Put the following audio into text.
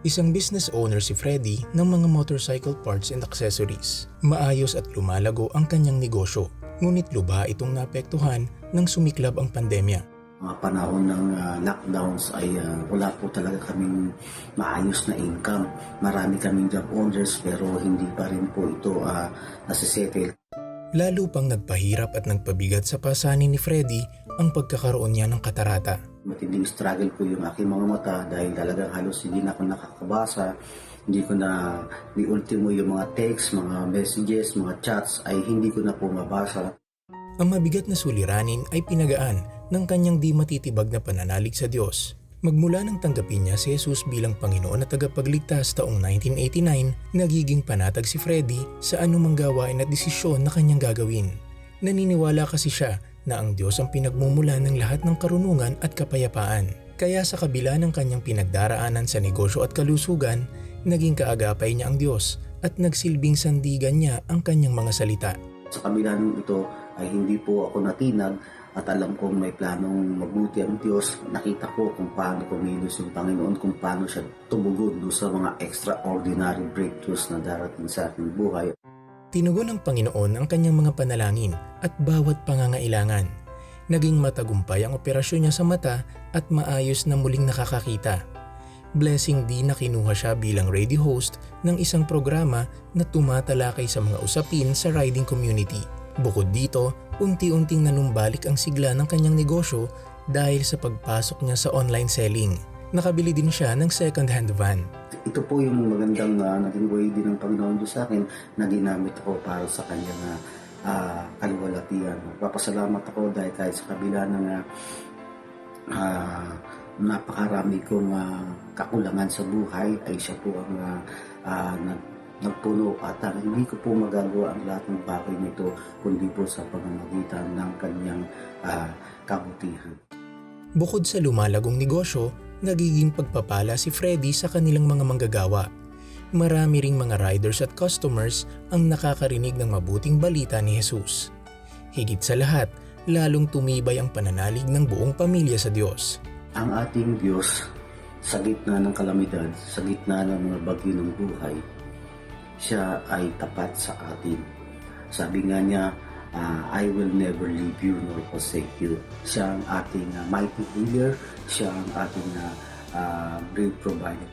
Isang business owner si Freddy ng mga motorcycle parts and accessories. Maayos at lumalago ang kanyang negosyo, ngunit lubha itong naapektuhan nang sumiklab ang pandemya. mga panahon ng ah, lockdowns ay ah, wala po talaga kaming maayos na income. Marami kaming job orders pero hindi pa rin po ito uh, nasisettle. Lalo pang nagpahirap at nagpabigat sa pasanin ni Freddy ang pagkakaroon niya ng katarata. Matinding struggle po yung aking mga mata dahil talagang halos hindi na ako nakakabasa. Hindi ko na, di ultimo yung mga text, mga messages, mga chats ay hindi ko na po mabasa. Ang mabigat na suliranin ay pinagaan ng kanyang di matitibag na pananalig sa Diyos. Magmula nang tanggapin niya si Jesus bilang Panginoon at tagapagligtas taong 1989, nagiging panatag si Freddy sa anumang gawain at desisyon na kanyang gagawin. Naniniwala kasi siya na ang Diyos ang pinagmumula ng lahat ng karunungan at kapayapaan. Kaya sa kabila ng kanyang pinagdaraanan sa negosyo at kalusugan, naging kaagapay niya ang Diyos at nagsilbing sandigan niya ang kanyang mga salita. Sa kabila ng ito ay hindi po ako natinag at alam kong may planong mabuti ang Diyos. Nakita ko kung paano kumilos yung Panginoon, kung paano siya tumugon doon sa mga extraordinary breakthroughs na darating sa aking buhay. Tinugon ng Panginoon ang kanyang mga panalangin at bawat pangangailangan. Naging matagumpay ang operasyon niya sa mata at maayos na muling nakakakita. Blessing din na kinuha siya bilang radio host ng isang programa na tumatalakay sa mga usapin sa riding community. Bukod dito, unti-unting nanumbalik ang sigla ng kanyang negosyo dahil sa pagpasok niya sa online selling. Nakabili din siya ng second-hand van. Ito po yung magandang uh, naging way din ng Panginoon Diyos sa akin na ginamit ako para sa kanyang uh, uh, kaluwalhatian. Papasalamat ako dahil kahit sa kabila ng uh, uh, napakarami kong uh, kakulangan sa buhay ay siya po ang uh, uh, nag nagpuno at uh, hindi ko po magagawa ang lahat ng bagay nito kundi po sa pamamagitan ng kanyang uh, kabutihan. Bukod sa lumalagong negosyo, nagiging pagpapala si Freddy sa kanilang mga manggagawa. Marami ring mga riders at customers ang nakakarinig ng mabuting balita ni Jesus. Higit sa lahat, lalong tumibay ang pananalig ng buong pamilya sa Diyos. Ang ating Diyos sa gitna ng kalamidad, sa gitna ng mga bagyo ng buhay, siya ay tapat sa atin. Sabi nga niya, uh, I will never leave you nor forsake you. Siya ang ating uh, mighty healer, siya ang ating uh, uh, great provider.